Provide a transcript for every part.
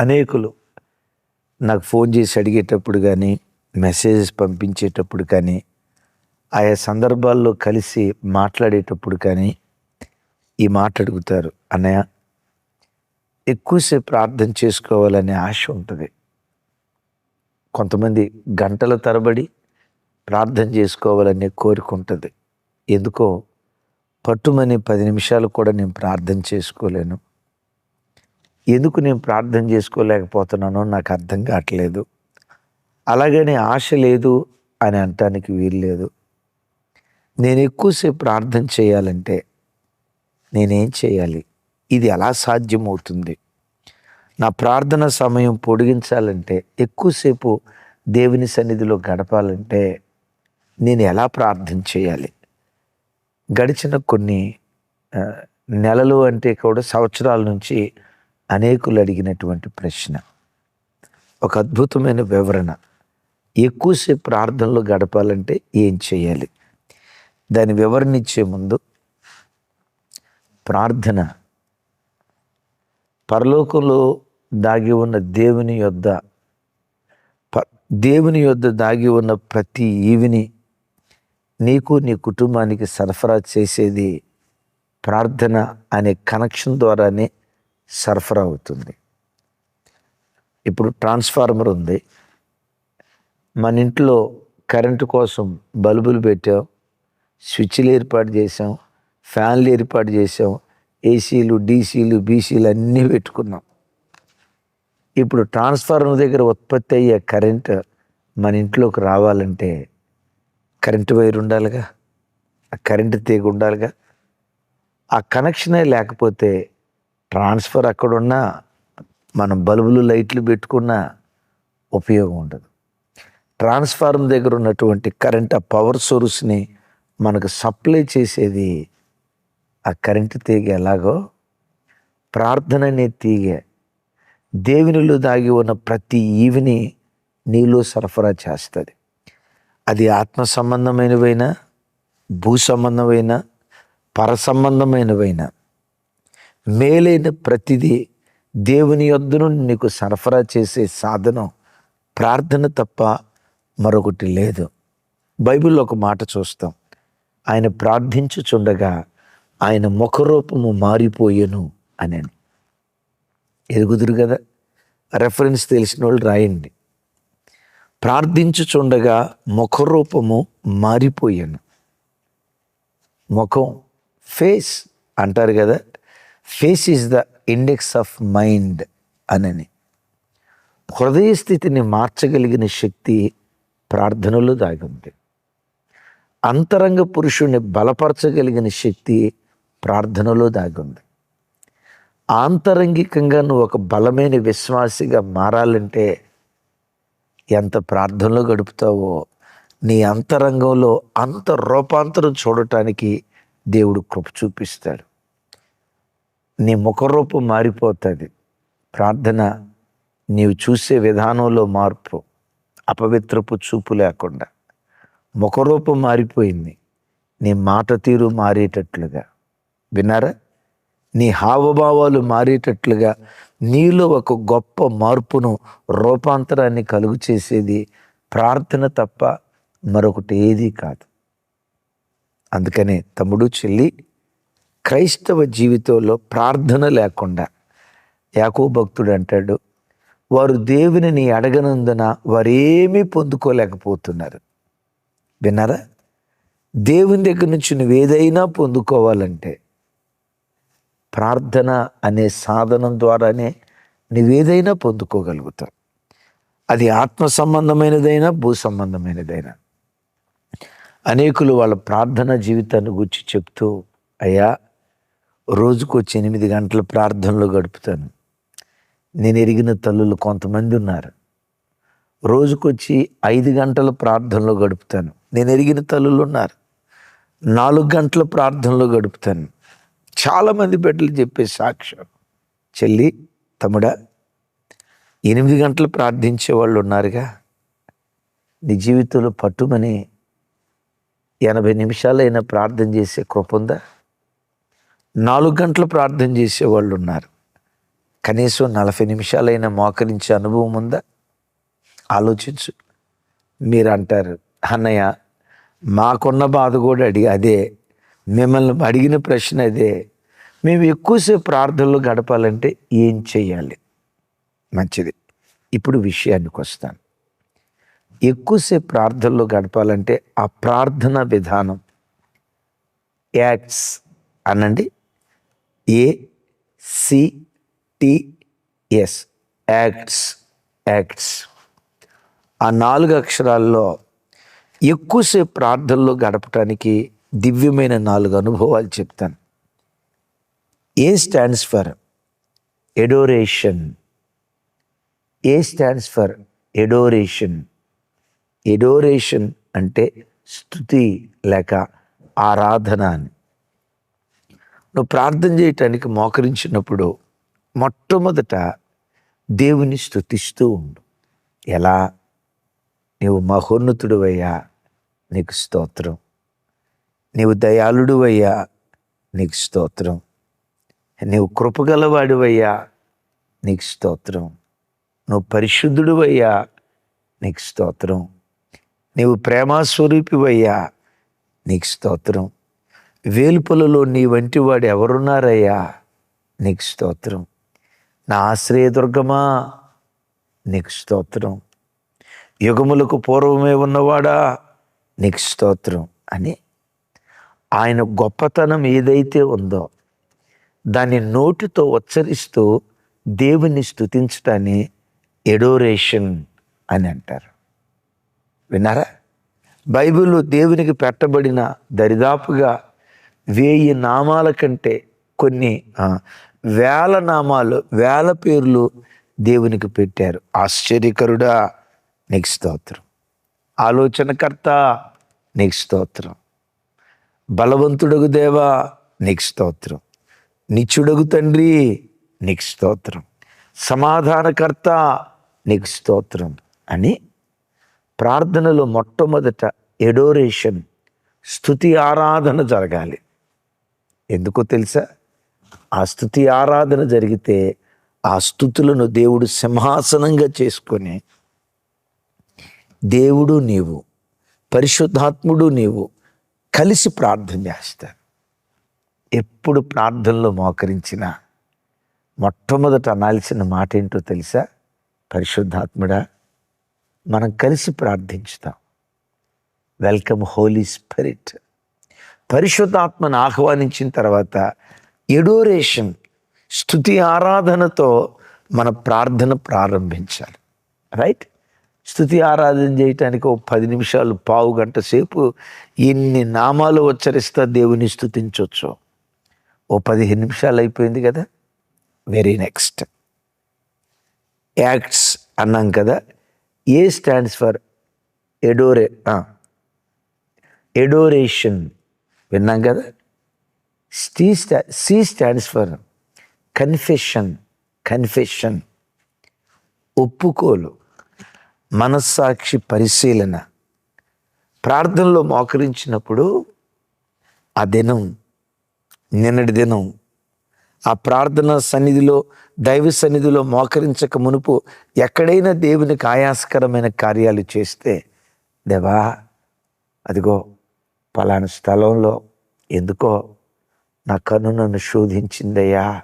అనేకులు నాకు ఫోన్ చేసి అడిగేటప్పుడు కానీ మెసేజెస్ పంపించేటప్పుడు కానీ ఆయా సందర్భాల్లో కలిసి మాట్లాడేటప్పుడు కానీ ఈ మాట అడుగుతారు అన్నయ్య ఎక్కువసేపు ప్రార్థన చేసుకోవాలనే ఆశ ఉంటుంది. కొంతమంది గంటల తరబడి ప్రార్థన చేసుకోవాలనే కోరిక ఉంటుంది. ఎందుకో పట్టుమని పది నిమిషాలు కూడా నేను ప్రార్థన చేసుకోలేను. ఎందుకు నేను ప్రార్థన చేసుకోలేకపోతున్నానో నాకు అర్థం కావట్లేదు. అలాగని ఆశ లేదు అని అనటానికి వీలు లేదు. నేను ఎక్కువసేపు ప్రార్థన చేయాలంటే నేనేం చేయాలి? ఇది ఎలా సాధ్యమవుతుంది? నా ప్రార్థన సమయం పొడిగించాలంటే ఎక్కువసేపు దేవుని సన్నిధిలో గడపాలంటే నేను ఎలా ప్రార్థన చేయాలి? గడిచిన కొన్ని నెలలు అంటే కూడా సంవత్సరాల నుంచి అనేకులు అడిగినటువంటి ప్రశ్న. ఒక అద్భుతమైన వివరణ. ఎక్కువసేపు ప్రార్థనలో గడపాలంటే ఏం చేయాలి? దాని వివరణ ఇచ్చే ముందు ప్రార్థన. పరలోకంలో దాగి ఉన్న దేవుని యొద్ద ప- దేవుని యొద్ద దాగి ఉన్న ప్రతి ఈవిని నీకు నీ కుటుంబానికి సరఫరా చేసేది ప్రార్థన అనే కనెక్షన్ ద్వారానే సరఫరా అవుతుంది. ఇప్పుడు ట్రాన్స్ఫార్మర్ ఉంది. మన ఇంట్లో కరెంటు కోసం బల్బులు పెట్టాం. స్విచ్లు ఏర్పాటు చేసాం ఫ్యాన్లు ఏర్పాటు చేసాం ఏసీలు డీసీలు బీసీలు అన్నీ పెట్టుకున్నాం. ఇప్పుడు ట్రాన్స్ఫార్మర్ దగ్గర ఉత్పత్తి అయ్యే కరెంట్ మన ఇంట్లోకి రావాలంటే కరెంటు వైర్ ఉండాలిగా ఆ కరెంటు తీగ ఉండాలిగా ఆ కనెక్షనే లేకపోతే ట్రాన్స్ఫర్ అక్కడున్నా మనం బల్బులు లైట్లు పెట్టుకున్నా ఉపయోగం ఉండదు. ట్రాన్స్ఫార్మ్ దగ్గర ఉన్నటువంటి కరెంట్ ఆ పవర్ సోర్స్ని మనకు సప్లై చేసేది ఆ కరెంటు తీగ ఎలాగో ప్రార్థన అనే తీగ. దేవునిలో దాగి ఉన్న ప్రతి ఈవిని నీలో సరఫరా చేస్తుంది. అది ఆత్మ సంబంధమైనవైనా భూ సంబంధమైన పర సంబంధమైనవైనా మేలైన ప్రతిదీ దేవుని యొద్ద నుండి నీకు సరఫరా చేసే సాధనం ప్రార్థన తప్ప మరొకటి లేదు. బైబిల్లో ఒక మాట చూస్తాం. ఆయన ప్రార్థించుచుండగా ఆయన ముఖరూపము మారిపోయాను అని ఎదుగుదురు కదా? రెఫరెన్స్ తెలిసిన వాళ్ళు రాయండి. ప్రార్థించుచుండగా ముఖరూపము మారిపోయాను. ముఖం ఫేస్ అంటారు కదా? Face is the index of mind అనని హృదయ స్థితిని మార్చగలిగిన శక్తి ప్రార్థనలో దాగి ఉంది. అంతరంగ పురుషుణ్ణి బలపరచగలిగిన శక్తి ప్రార్థనలో దాగి ఉంది. ఆంతరంగికంగా నువ్వు ఒక బలమైన విశ్వాసిగా మారాలంటే ఎంత ప్రార్థనలో గడుపుతావో నీ అంతరంగంలో అంత రూపాంతరం చూడటానికి దేవుడు కృప చూపిస్తాడు. నీ ముఖరూపు మారిపోతుంది. ప్రార్థన నీవు చూసే విధానంలో మార్పు అపవిత్రపు చూపు లేకుండా. ముఖరూపు మారిపోయింది. నీ మాట తీరు మారేటట్లుగా. విన్నారా? నీ హావభావాలు మారేటట్లుగా. నీలో ఒక గొప్ప మార్పును రూపాంతరాన్ని కలుగు చేసేది ప్రార్థన తప్ప మరొకటి ఏదీ కాదు. అందుకనే తమ్ముడు చెల్లి క్రైస్తవ జీవితంలో ప్రార్థన లేకుండా యాకో భక్తుడు అంటాడు వారు దేవునిని అడగనందున వారేమీ పొందుకోలేకపోతున్నారు. విన్నారా? దేవుని దగ్గర నుంచి నువ్వు ఏదైనా పొందుకోవాలంటే ప్రార్థన అనే సాధనం ద్వారానే నువ్వేదైనా పొందుకోగలుగుతావు. అది ఆత్మ సంబంధమైనదైనా భూ సంబంధమైనదైనా. అనేకులు వాళ్ళ ప్రార్థన జీవితాన్ని గురించి చెప్తూ అయ్యా రోజుకు వచ్చి ఎనిమిది గంటల ప్రార్థనలో గడుపుతాను. నేను ఎరిగిన తల్లులు కొంతమంది ఉన్నారు. రోజుకొచ్చి ఐదు గంటల ప్రార్థనలో గడుపుతాను. నేను ఎరిగిన తల్లులు ఉన్నారు. నాలుగు గంటల ప్రార్థనలో గడుపుతాను. చాలామంది బిడ్డలు చెప్పే సాక్ష్యం చెల్లి తమ్ముడా ఎనిమిది గంటలు ప్రార్థించే వాళ్ళు ఉన్నారుగా. నీ జీవితంలో పట్టుమని ఎనభై నిమిషాలైనా ప్రార్థన చేసే కృప ఉందా? నాలుగు గంటలు ప్రార్థన చేసే వాళ్ళు ఉన్నారు. కనీసం నలభై నిమిషాలైనా మోకరించే అనుభవం ఉందా? ఆలోచించు. మీరు అంటారు అన్నయ్య మాకున్న బాధ కూడా అడిగి అదే మిమ్మల్ని అడిగిన ప్రశ్న అదే మేము ఎక్కువసేపు ప్రార్థనలు గడపాలంటే ఏం చేయాలి మంచిది. ఇప్పుడు విషయానికి వస్తాను. ఎక్కువసేపు ప్రార్థనలో గడపాలంటే ఆ ప్రార్థన విధానం యాక్ట్స్ అనండి. ఏ యాక్ట్స్ యాక్ట్స్ ఆ నాలుగు అక్షరాల్లో ఎక్కువసేపు ప్రార్థనలో గడపటానికి దివ్యమైన నాలుగు అనుభవాలు చెప్తాను. A stands for adoration A stands for adoration adoration అంటే స్థుతి లేక ఆరాధన అని. నువ్వు ప్రార్థన చేయటానికి మోకరించినప్పుడు మొట్టమొదట దేవుని స్థుతిస్తూ ఉండు. ఎలా? నీవు మహోన్నతుడువయ్యా నీకు స్తోత్రం. నీవు దయాళుడువయ్యా నీకు స్తోత్రం. నీవు కృపగలవాడివయ్యా నీకు స్తోత్రం. నువ్వు పరిశుద్ధుడువయ్యా నీకు స్తోత్రం. నీవు ప్రేమాస్వరూపివయ్యా నీకు స్తోత్రం. వేలుపులలో నీ వంటి వాడు ఎవరున్నారయ్యా? నీకు స్తోత్రం. నా ఆశ్రయదుర్గమా? నీకు స్తోత్రం. యుగములకు పూర్వమే ఉన్నవాడా? నీకు స్తోత్రం అని. ఆయన గొప్పతనం ఏదైతే ఉందో దాన్ని నోటితో ఉచ్చరిస్తూ దేవుని స్థుతించటాన్ని ఎడోరేషన్ అని అంటారు. విన్నారా? బైబిల్ దేవునికి పెట్టబడిన దరిదాపుగా వేయి నామాల కంటే కొన్ని వేల నామాలు వేల పేర్లు దేవునికి పెట్టారు. ఆశ్చర్యకరుడా నీకు స్తోత్రం. ఆలోచనకర్త నీకు స్తోత్రం. బలవంతుడగు దేవా నీకు స్తోత్రం. నిచ్చుడగు తండ్రి నీకు స్తోత్రం. సమాధానకర్త నీకు స్తోత్రం అని ప్రార్థనలో మొట్టమొదట ఎడోరేషన్ స్థుతి ఆరాధన జరగాలి. ఎందుకో తెలుసా? ఆ స్థుతి ఆరాధన జరిగితే ఆ స్థుతులను దేవుడు సింహాసనంగా చేసుకొని దేవుడు నీవు పరిశుద్ధాత్ముడు నీవు కలిసి ప్రార్థన చేస్తారు. ఎప్పుడు ప్రార్థనలో మోకరించినా మొట్టమొదట అనాల్సిన మాట ఏంటో తెలుసా? పరిశుద్ధాత్ముడా మనం కలిసి ప్రార్థించుతాం. Welcome Holi spirit. పరిశుద్ధాత్మను ఆహ్వానించిన తర్వాత ఎడోరేషన్ స్థుతి ఆరాధనతో మన ప్రార్థన ప్రారంభించాలి. రైట్ స్థుతి ఆరాధన చేయటానికి ఓ పది నిమిషాలు పావు గంట సేపు ఎన్ని నామాలు ఉచ్చరిస్తా దేవుని స్థుతించవచ్చు ఓ పదిహేను నిమిషాలు అయిపోయింది కదా? వెరీ నెక్స్ట్ యాక్ట్స్ అన్నాం కదా? A stands for adore adoration. విన్నాం కదా? స్టీ స్టా C stands for confession confession ఒప్పుకోలు మనస్సాక్షి పరిశీలన. ప్రార్థనలో మోకరించినప్పుడు ఆ దినం నిన్నటి దినం ఆ ప్రార్థన సన్నిధిలో దైవ సన్నిధిలో మోకరించక మునుపు ఎక్కడైనా దేవునికి ఆయాసకరమైన కార్యాలు చేస్తే దేవా అదిగో పలానా స్థలంలో ఎందుకో నా కన్ను నన్ను శోధించిందయ్యా.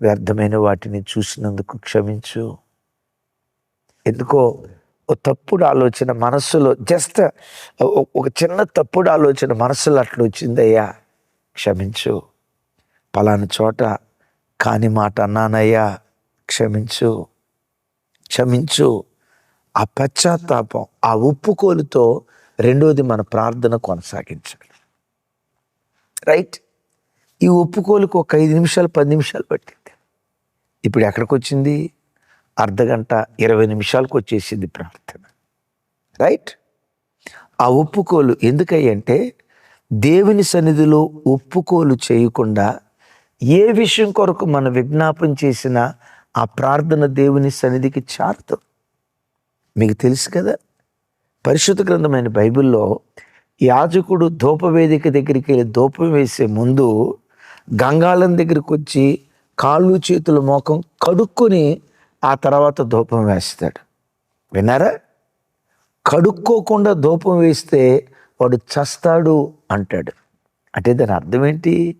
వ్యర్థమైన వాటిని చూసినందుకు క్షమించు. ఎందుకో ఓ తప్పుడు ఆలోచన మనస్సులో జస్ట్ ఒక చిన్న తప్పుడు ఆలోచన మనస్సులో అట్లా వచ్చిందయ్యా. క్షమించు. పలానా చోట కాని మాట అన్నానయ్యా. క్షమించు. క్షమించు. ఆ పశ్చాత్తాపం ఆ ఉప్పుకోలుతో రెండోది మన ప్రార్థన కొనసాగించాలి. రైట్ ఈ ఒప్పుకోలుకు ఒక ఐదు నిమిషాలు పది నిమిషాలు పట్టింది. ఇప్పుడు ఎక్కడికి వచ్చింది అర్ధ గంట ఇరవై నిమిషాలకు వచ్చేసింది ప్రార్థన. రైట్ ఆ ఒప్పుకోలు ఎందుకయ్యంటే దేవుని సన్నిధిలో ఒప్పుకోలు చేయకుండా ఏ విషయం కొరకు మన విజ్ఞాపం చేసినా ఆ ప్రార్థన దేవుని సన్నిధికి చారుతుంది మీకు తెలుసు కదా? పరిశుద్ధ గ్రంథమైన బైబిల్లో యాజకుడు ధూపవేదిక దగ్గరికి వెళ్ళి ధూపం వేసే ముందు గంగాళం దగ్గరికి వచ్చి కాళ్ళు చేతులు మోకం కడుక్కొని ఆ తర్వాత ధూపం వేస్తాడు. విన్నారా? కడుక్కోకుండా ధూపం వేస్తే వాడు చస్తాడు అంటాడు. అంటే దాని అర్థం ఏంటి?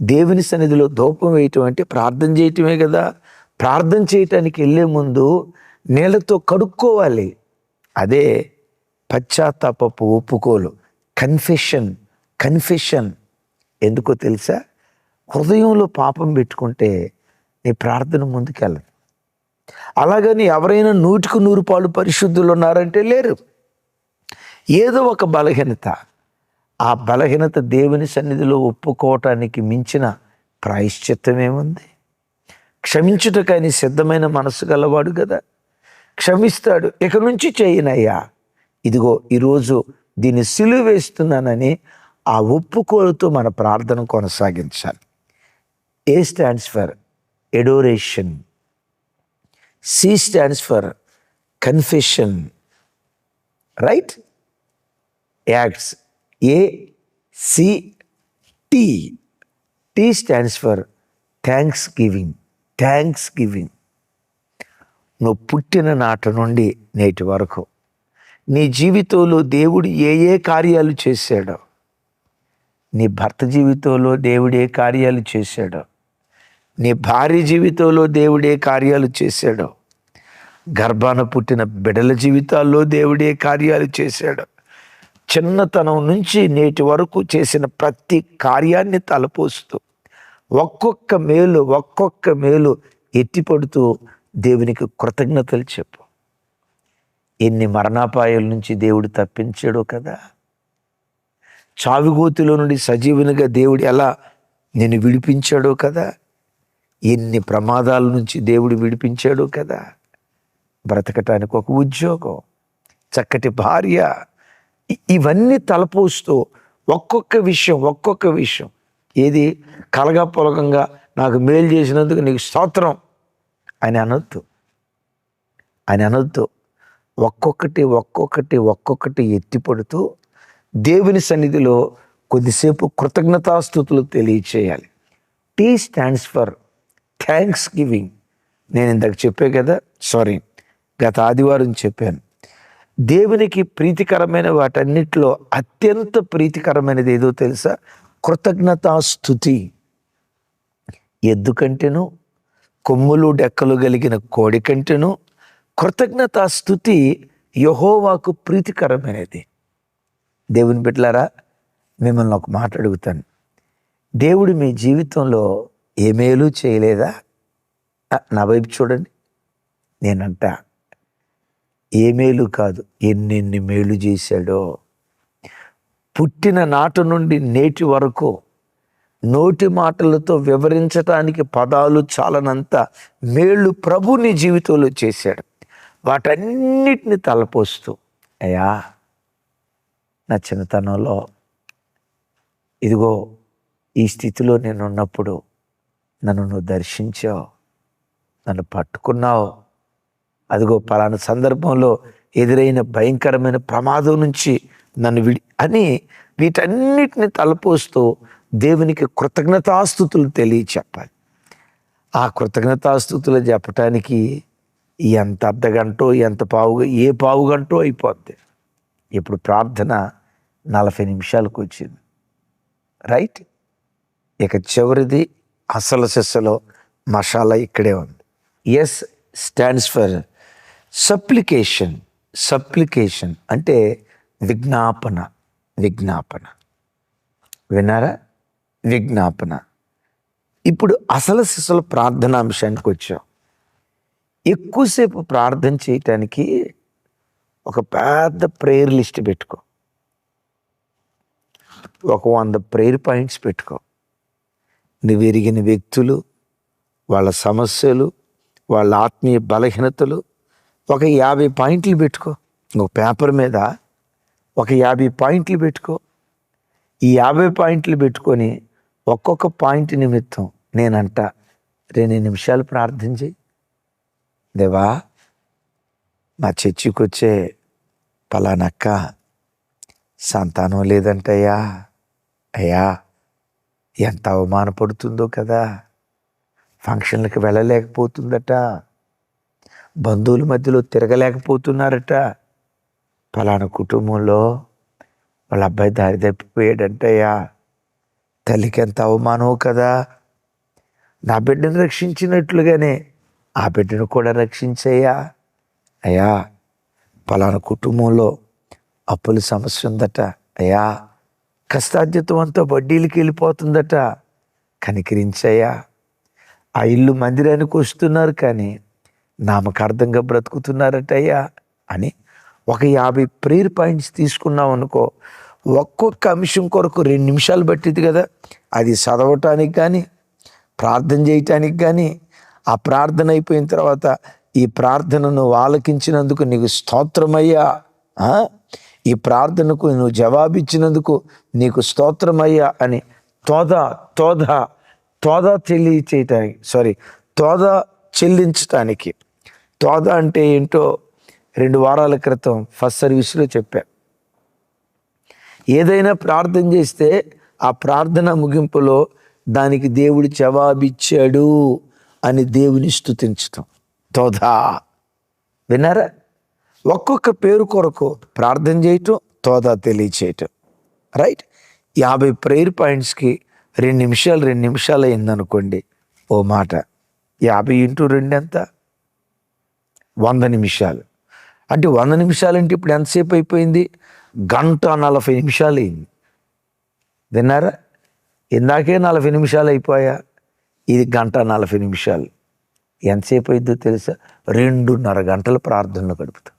దేవుని సన్నిధిలో ధూపం వేయటం అంటే ప్రార్థన చేయటమే కదా. ప్రార్థన చేయటానికి వెళ్ళే ముందు నీళ్ళతో కడుక్కోవాలి. అదే పశ్చాత్తాపపు ఒప్పుకోలు. కన్ఫెషన్ కన్ఫెషన్ ఎందుకో తెలుసా? హృదయంలో పాపం పెట్టుకుంటే నీ ప్రార్థన ముందుకెళ్ళదు. అలాగని ఎవరైనా నూటికి నూరు పాలు పరిశుద్ధులు ఉన్నారంటే లేరు. ఏదో ఒక బలహీనత. ఆ బలహీనత దేవుని సన్నిధిలో ఒప్పుకోవటానికి మించిన ప్రాయశ్చిత్తమేముంది? క్షమించుటకని సిద్ధమైన మనసు గలవాడు కదా క్షమిస్తాడు. ఇక నుంచి చేయనయ్యా. ఇదిగో ఈరోజు దీన్ని సిలువ వేస్తున్నానని ఆ ఒప్పుకోలుతో మన ప్రార్థన కొనసాగించాలి. A stands for adoration C stands for confession right acts A C T T stands for thanksgiving thanksgiving నువ్వు పుట్టిన నాట నుండి నేటి వరకు నీ జీవితంలో దేవుడు ఏ ఏ కార్యాలు చేశాడో నీ భర్త జీవితంలో దేవుడు ఏ కార్యాలు చేశాడో నీ భార్య జీవితంలో దేవుడే కార్యాలు చేశాడో గర్భాన పుట్టిన బిడల జీవితాల్లో దేవుడే కార్యాలు చేశాడు చిన్నతనం నుంచి నేటి వరకు చేసిన ప్రతి కార్యాన్ని తలపోస్తూ ఒక్కొక్క మేలు ఒక్కొక్క మేలు ఎత్తిపడుతూ దేవునికి కృతజ్ఞతలు చెప్పు. ఎన్ని మరణాపాయాల నుంచి దేవుడు తప్పించాడో కదా. చావిగోతిలో నుండి సజీవునిగా దేవుడు ఎలా నేను విడిపించాడో కదా. ఎన్ని ప్రమాదాల నుంచి దేవుడు విడిపించాడో కదా. బ్రతకటానికి ఒక ఉద్యోగం చక్కటి భార్య ఇవన్నీ తలపోస్తూ ఒక్కొక్క విషయం ఒక్కొక్క విషయం. ఏది? కలగా పొలగంగా నాకు మేలు చేసినందుకు నీకు స్తోత్రం. అని అనొద్దు. అని అనొద్దు. ఒక్కొక్కటి ఒక్కొక్కటి ఒక్కొక్కటి ఎత్తిపడుతూ దేవుని సన్నిధిలో కొద్దిసేపు కృతజ్ఞతాస్థుతులు తెలియచేయాలి. T stands for thanksgiving నేను ఇందాక చెప్పే కదా? సారీ గత ఆదివారం చెప్పాను. దేవునికి ప్రీతికరమైన వాటన్నిటిలో అత్యంత ప్రీతికరమైనది ఏదో తెలుసా? కృతజ్ఞతాస్థుతి. ఎద్దు కంటేను కొమ్ములు డెక్కలు కలిగిన కోడి కంటేను కృతజ్ఞత స్థుతి యహోవాకు ప్రీతికరమైనది. దేవుని బిడ్డలారా మిమ్మల్ని ఒక మాట అడుగుతాను. దేవుడు మీ జీవితంలో ఏ మేలు చేయలేదా? నా వైపు చూడండి. నేనంట ఏ మేలు కాదు ఎన్నెన్ని మేలు చేశాడో. పుట్టిన నాటు నుండి నేటి వరకు నోటి మాటలతో వివరించటానికి పదాలు చాలనంత మేళ్ళు ప్రభు నీ జీవితంలో చేశాడు. వాటన్నిటిని తలపోస్తూ అయ్యా నా చిన్నతనంలో ఇదిగో ఈ స్థితిలో నేను ఉన్నప్పుడు నన్ను నువ్వు దర్శించావు నన్ను పట్టుకున్నావు. అదిగో పలానా సందర్భంలో ఎదురైన భయంకరమైన ప్రమాదం నుంచి నన్ను విడి అని వీటన్నిటిని తలపోస్తూ దేవునికి కృతజ్ఞతాస్థుతులు తెలియచెప్పాలి. ఆ కృతజ్ఞతాస్థుతులు చెప్పటానికి ఎంత అర్ధగంటో ఎంత పావుగా ఏ పావు గంటో అయిపోద్ది. ఇప్పుడు ప్రార్థన నలభై నిమిషాలకు వచ్చింది. రైట్? ఇక చివరిది అసలు సెస్సలో మసాలా ఇక్కడే ఉంది. S stands for supplication. Supplication అంటే విజ్ఞాపన విజ్ఞాపన. విన్నారా? విజ్ఞాపన. ఇప్పుడు అసలు శిశుల ప్రార్థనాంశానికి వచ్చాం. ఎక్కువసేపు ప్రార్థన చేయటానికి ఒక పెద్ద ప్రేయర్ లిస్ట్ పెట్టుకో. ఒక వంద ప్రేయర్ పాయింట్స్ పెట్టుకో. నువ్వు ఎరిగిన వ్యక్తులు వాళ్ళ సమస్యలు వాళ్ళ ఆత్మీయ బలహీనతలు ఒక యాభై పాయింట్లు పెట్టుకో. ఒక పేపర్ మీద ఒక యాభై పాయింట్లు పెట్టుకో. ఈ యాభై పాయింట్లు పెట్టుకొని ఒక్కొక్క పాయింట్ నిమిత్తం నేనంట రెండు నిమిషాలు ప్రార్థన చేయి. దేవా మా చర్చికి వచ్చే పలానక్క సంతానం లేదంటయ్యా. అయ్యా ఎంత అవమానపడుతుందో కదా. ఫంక్షన్లకు వెళ్ళలేకపోతుందట. బంధువుల మధ్యలో తిరగలేకపోతున్నారట. పలానా కుటుంబంలో వాళ్ళ అబ్బాయి దారి తప్పిపోయాడంటయ్యా. తల్లికి ఎంత అవమానమో కదా. నా బిడ్డను రక్షించినట్లుగానే ఆ బిడ్డను కూడా రక్షించయ్యా. అయ్యా ఫలానా కుటుంబంలో అప్పుల సమస్య ఉందట. అయ్యా కష్టార్జితం వడ్డీలకి వెళ్ళిపోతుందట. కనికరించయ్యా. ఆ ఇల్లు మందిరానికి వస్తున్నారు కానీ నామకార్థంగా బ్రతుకుతున్నారటయ్యా అని ఒక యాభై ప్రేయర్ పాయింట్స్ తీసుకున్నాం అనుకో ఒక్కొక్క అంశం కొరకు రెండు నిమిషాలు పట్టింది కదా. అది చదవటానికి కానీ ప్రార్థన చేయటానికి కానీ ఆ ప్రార్థన అయిపోయిన తర్వాత ఈ ప్రార్థనను ఆలకించినందుకు నీకు స్తోత్రమయ్యా. ఈ ప్రార్థనకు నువ్వు జవాబిచ్చినందుకు నీకు స్తోత్రమయ్యా అని తోద తోద తోద తెలియచేయటానికి సారీ తోద చెల్లించటానికి. తోద అంటే ఏంటో రెండు వారాల క్రితం ఫస్ట్ సర్వీస్లో చెప్పా. ఏదైనా ప్రార్థన చేస్తే ఆ ప్రార్థన ముగింపులో దానికి దేవుడు జవాబిచ్చాడు. అని దేవుని స్థుతించటం తోదా. విన్నారా? ఒక్కొక్క పేరు కొరకు ప్రార్థన చేయటం తోదా తెలియచేయటం. రైట్? యాభై ప్రేయర్ పాయింట్స్కి రెండు నిమిషాలు రెండు నిమిషాలు అయిందనుకోండి ఓ మాట. యాభై ఇంటూ రెండు ఎంత? వంద నిమిషాలు. అంటే వంద నిమిషాలు అంటే ఇప్పుడు ఎంతసేపు అయిపోయింది? గంట నలభై నిమిషాలు అయింది. విన్నారా? ఇందాకే నలభై నిమిషాలు అయిపోయా? ఇది గంట నలభై నిమిషాలు. ఎంతసేపు అయిద్దో తెలుసా? రెండున్నర గంటలు ప్రార్థనలు గడుపుతాం.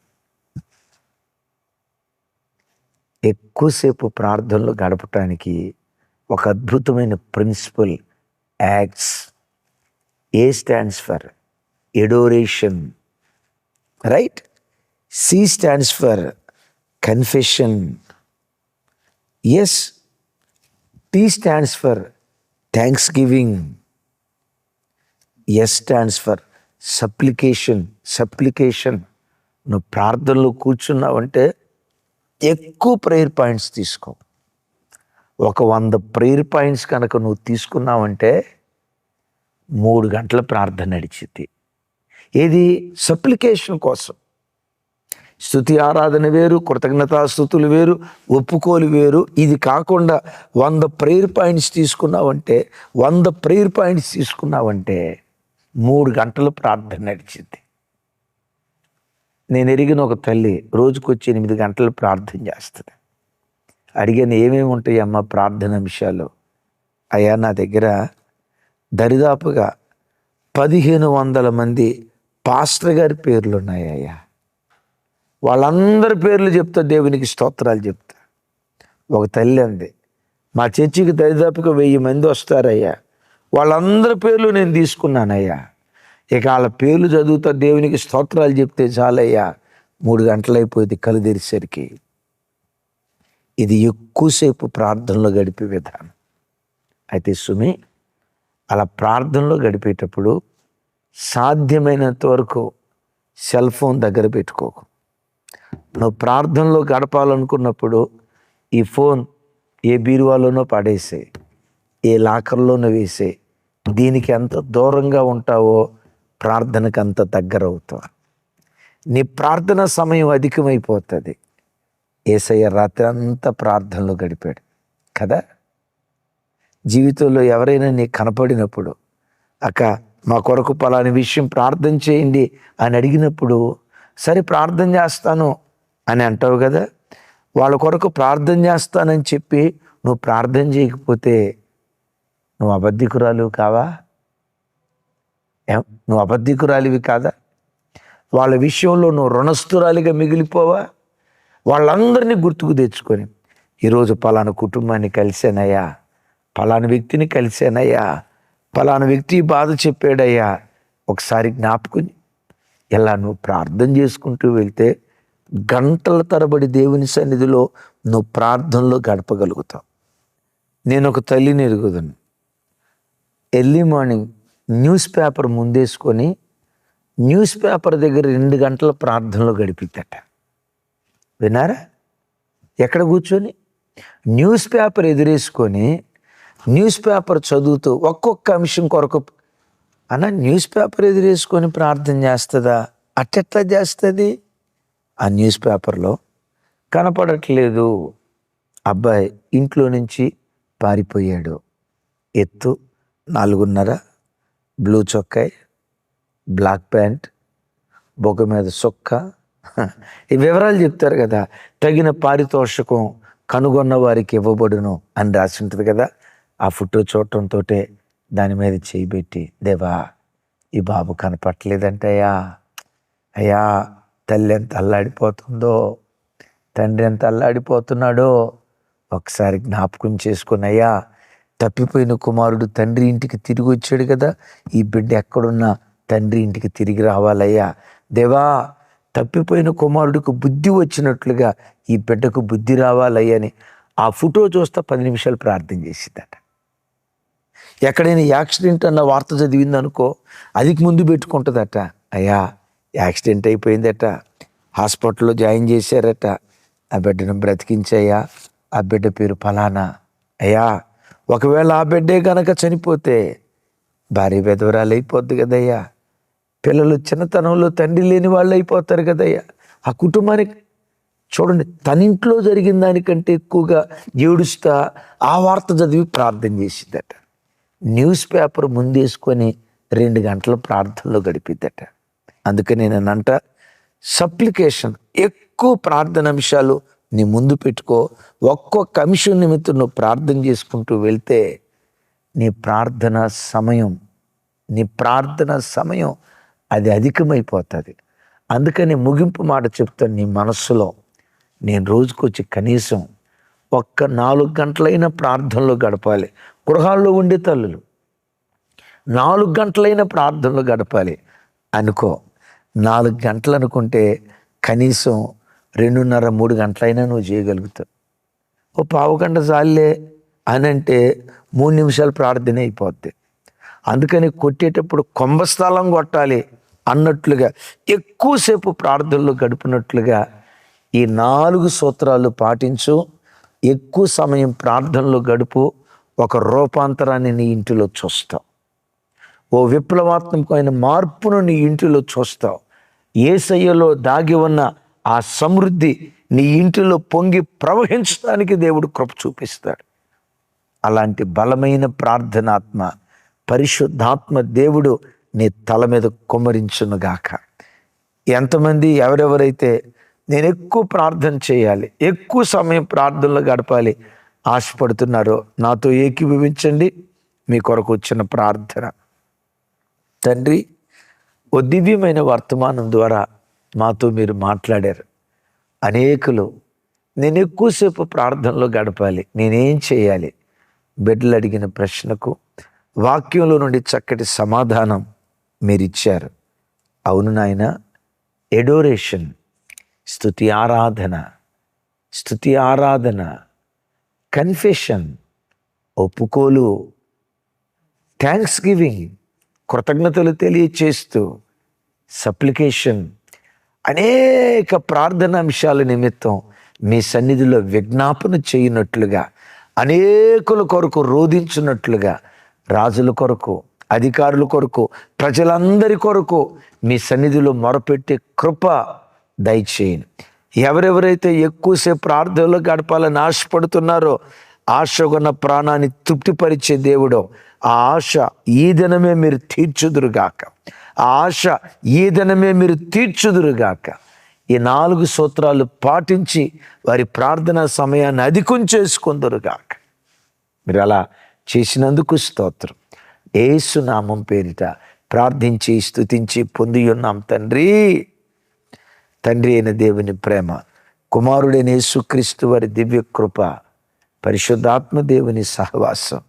ఎక్కువసేపు ప్రార్థనలు గడపటానికి ఒక అద్భుతమైన principle ACTS A stands for adoration right? C stands for confession yes? T stands for thanksgiving S stands for supplication supplication నువ్వు ప్రార్థనలో కూర్చున్నావంటే ఎక్కువ ప్రేయర్ పాయింట్స్ తీసుకో. ఒక వంద ప్రేయర్ పాయింట్స్ కనుక నువ్వు తీసుకున్నావంటే మూడు గంటల ప్రార్థన నడిచింది ఏది? సప్లికేషన్ కోసం. స్థుతి ఆరాధన వేరు కృతజ్ఞతాస్థుతులు వేరు ఒప్పుకోలు వేరు. ఇది కాకుండా వంద ప్రేయర్ పాయింట్స్ తీసుకున్నావంటే వంద ప్రేయర్ పాయింట్స్ తీసుకున్నావంటే మూడు గంటలు ప్రార్థన నడిచింది. నేను ఎరిగిన ఒక తల్లి రోజుకొచ్చి ఎనిమిది గంటలు ప్రార్థన చేస్తుంది. అడిగాను ఏమేమి ఉంటాయి అమ్మ ప్రార్థన అంశాలు అయ్యా నా దగ్గర దరిదాపుగా పదిహేను వందల మంది పాస్టర్ గారి పేర్లు ఉన్నాయ్యా వాళ్ళందరి పేర్లు చెప్తా దేవునికి స్తోత్రాలు చెప్తా. ఒక తల్లి అంది మా చర్చికి దరిదాపుగా వెయ్యి మంది వస్తారయ్యా. వాళ్ళందరి పేర్లు నేను తీసుకున్నానయ్యా. ఇక వాళ్ళ పేర్లు చదువుతా దేవునికి స్తోత్రాలు చెప్తే చాలయ్యా. మూడు గంటలు అయిపోయింది కళ్ళు తెరిసరికి ఇది ఎక్కువసేపు ప్రార్థనలో గడిపే విధానం. అయితే సుమి అలా ప్రార్థనలో గడిపేటప్పుడు సాధ్యమైనంత వరకు సెల్ ఫోన్ దగ్గర పెట్టుకోకు. నువ్వు ప్రార్థనలో గడపాలనుకున్నప్పుడు ఈ ఫోన్ ఏ బీరువాలోనో పడేసే ఏ లాకర్లోనో వేసే దీనికి ఎంత దూరంగా ఉంటావో ప్రార్థనకు అంత దగ్గర అవుతావు నీ ప్రార్థన సమయం అధికమైపోతుంది. ఏసయ్య రాత్రి అంతా ప్రార్థనలో గడిపాడు. కదా? జీవితంలో ఎవరైనా నీకు కనపడినప్పుడు అక్క మా కొరకు పలాని విషయం ప్రార్థన చేయండి అని అడిగినప్పుడు సరే ప్రార్థన చేస్తాను అని అంటావు కదా? వాళ్ళ కొరకు ప్రార్థన చేస్తానని చెప్పి నువ్వు ప్రార్థన చేయకపోతే నువ్వు అబద్ధికురాలు కావా? నువ్వు అబద్ధికురాలివి కాదా? వాళ్ళ విషయంలో నువ్వు రుణస్థురాలిగా మిగిలిపోవా? వాళ్ళందరినీ గుర్తుకు తెచ్చుకొని ఈరోజు పలానా కుటుంబాన్ని కలిసానయ్యా పలానా వ్యక్తిని కలిసానయ్యా పలానా వ్యక్తి బాధ చెప్పాడయ్యా ఒకసారి జ్ఞాపకం ఇలా నువ్వు ప్రార్థన చేసుకుంటూ వెళ్తే గంటల తరబడి దేవుని సన్నిధిలో నువ్వు ప్రార్థనలో గడపగలుగుతావు. నేను ఒక తల్లిని ఎరుగుదాను ఎర్లీ మార్నింగ్ న్యూస్ పేపర్ ముందేసుకొని న్యూస్ పేపర్ దగ్గర రెండు గంటల ప్రార్థనలో గడిపిద్దట. విన్నారా? ఎక్కడ కూర్చొని? న్యూస్ పేపర్ ఎదురేసుకొని న్యూస్ పేపర్ చదువుతూ ఒక్కొక్క అంశం కొరకు అన్న న్యూస్ పేపర్ ఎదురేసుకొని ప్రార్థన చేస్తుందా? అట్టెట్లా చేస్తుంది? ఆ న్యూస్ పేపర్లో కనపడట్లేదు. అబ్బాయి ఇంట్లో నుంచి పారిపోయాడు. ఎత్తు నాలుగున్నర బ్లూ చొక్కాయ్ బ్లాక్ ప్యాంట్ బొగ్గ మీద సొక్క ఈ వివరాలు చెప్తారు కదా తగిన పారితోషకం కనుగొన్న వారికి ఇవ్వబడును అని రాసి ఉంటుంది కదా ఆ ఫోటో చూడటంతో దాని మీద చేయి పెట్టి దేవా ఈ బాబు కనపట్టలేదంటయ్యా అయ్యా తల్లి ఎంత అల్లాడిపోతుందో తండ్రి ఎంత అల్లాడిపోతున్నాడో ఒకసారి జ్ఞాపకం చేసుకుని అయ్యా తప్పిపోయిన కుమారుడు తండ్రి ఇంటికి తిరిగి వచ్చాడు కదా. ఈ బిడ్డ ఎక్కడున్నా తండ్రి ఇంటికి తిరిగి రావాలయ్యా. దేవా తప్పిపోయిన కుమారుడికి బుద్ధి వచ్చినట్లుగా ఈ బిడ్డకు బుద్ధి రావాలయ్యని అని ఆ ఫోటో చూస్తే పది నిమిషాలు ప్రార్థన చేసిందట. ఎక్కడైనా యాక్సిడెంట్ అన్న వార్త చదివిందనుకో అదికి ముందు పెట్టుకుంటుందట. అయ్యా యాక్సిడెంట్ అయిపోయిందట. హాస్పిటల్లో జాయిన్ చేశారట. ఆ బిడ్డను బ్రతికించయ్యా. ఆ బిడ్డ పేరు ఫలానా. అయ్యా ఒకవేళ ఆ బిడ్డే కనుక చనిపోతే భార్య విధవరాలు అయిపోద్ది కదయ్యా. పిల్లలు చిన్నతనంలో తండ్రి లేని వాళ్ళు అయిపోతారు కదయ్యా. ఆ కుటుంబానికి చూడండి తన ఇంట్లో జరిగిన దానికంటే ఎక్కువగా ఏడుస్తా ఆ వార్త చదివి ప్రార్థన చేసిందట. న్యూస్ పేపర్ ముందేసుకొని రెండు గంటల ప్రార్థనలో గడిపిద్దట. అందుకని నేను అంట సప్లికేషన్ ఎక్కువ ప్రార్థన అంశాలు నీ ముందు పెట్టుకో. ఒక్కో కమిషన్ నిమిత్తం నువ్వు ప్రార్థన చేసుకుంటూ వెళ్తే నీ ప్రార్థన సమయం నీ ప్రార్థన సమయం అది అధికమైపోతుంది. అందుకని ముగింపు మాట చెప్తాను నీ మనస్సులో. నేను రోజుకొచ్చి కనీసం ఒక్క నాలుగు గంటలైన ప్రార్థనలో గడపాలి. గృహాల్లో ఉండే తల్లులు నాలుగు గంటలైన ప్రార్థనలో గడపాలి. అనుకో నాలుగు గంటలు అనుకుంటే కనీసం రెండున్నర మూడు గంటలైనా నువ్వు చేయగలుగుతావు. ఓ పావు గంట చాలే అని అంటే మూడు నిమిషాలు ప్రార్థన అయిపోద్ది. అందుకని కొట్టేటప్పుడు కొంబస్థలం కొట్టాలి అన్నట్లుగా ఎక్కువసేపు ప్రార్థనలో గడిపినట్లుగా ఈ నాలుగు సూత్రాలు పాటించు ఎక్కువ సమయం ప్రార్థనలో గడుపు ఒక రూపాంతరాన్ని నీ ఇంటిలో చూస్తావు. ఓ విప్లవాత్మకమైన మార్పును నీ ఇంటిలో చూస్తావు. ఏసయ్యలో దాగి ఉన్న ఆ సమృద్ధి నీ ఇంటిలో పొంగి ప్రవహించడానికి దేవుడు కృప చూపిస్తాడు. అలాంటి బలమైన ప్రార్థనాత్మ పరిశుద్ధాత్మ దేవుడు నీ తల మీద కుమ్మరించునుగాక. ఎంతమంది ఎవరెవరైతే నేను ఎక్కువ ప్రార్థన చేయాలి ఎక్కువ సమయం ప్రార్థనలో గడపాలి ఆశపడుతున్నారో నాతో ఏకీభవించండి. మీ కొరకు వచ్చిన ప్రార్థన. తండ్రి ఓ దివ్యమైన వర్తమానం ద్వారా మాతో మీరు మాట్లాడారు. అనేకులు నేను ఎక్కువసేపు ప్రార్థనలో గడపాలి నేనేం చేయాలి? బిడ్డలు అడిగిన ప్రశ్నకు వాక్యంలో నుండి చక్కటి సమాధానం మీరు ఇచ్చారు అవును నాయన ఎడోరేషన్ స్థుతి ఆరాధన స్థుతి ఆరాధన కన్ఫెషన్ ఒప్పుకోలు థ్యాంక్స్ గివింగ్ కృతజ్ఞతలు తెలియచేస్తూ సప్లికేషన్ అనేక ప్రార్థన అంశాల నిమిత్తం మీ సన్నిధిలో విజ్ఞాపన చేయనట్లుగా అనేకుల కొరకు రోధించినట్లుగా రాజుల కొరకు అధికారుల కొరకు ప్రజలందరి కొరకు మీ సన్నిధిలో మొరపెట్టే కృప దయచేయండి. ఎవరెవరైతే ఎక్కువసేపు ప్రార్థనలో గడపాలని ఆశపడుతున్నారో ఆశగున్న ప్రాణాన్ని తృప్తిపరిచే దేవుడో ఆ ఆశ ఈ దినమే మీరు తీర్చుదురుగాక. ఆ ఆశ ఈ దినమే మీరు తీర్చుదురుగాక. ఈ నాలుగు సూత్రాలు పాటించి వారి ప్రార్థనా సమయాన్ని అధికం చేసుకుందరుగాక. మీరు అలా చేసినందుకు స్తోత్రం. ఏసు నామం పేరిట ప్రార్థించి స్థుతించి పొంది ఉన్నాం తండ్రి. తండ్రి అయిన దేవుని ప్రేమ కుమారుడైన యేసుక్రీస్తు వారి దివ్య కృప పరిశుద్ధాత్మ దేవుని సహవాసం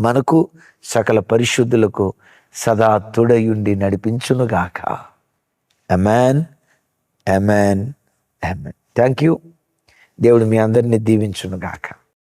మనకు సకల పరిశుద్ధులకు సదా తోడయుండి నడిపించునుగాక. ఎమాన్ ఎమాన్ ఎమాన్ థ్యాంక్ యూ దేవుడు మీ అందరినీ దీవించునుగాక.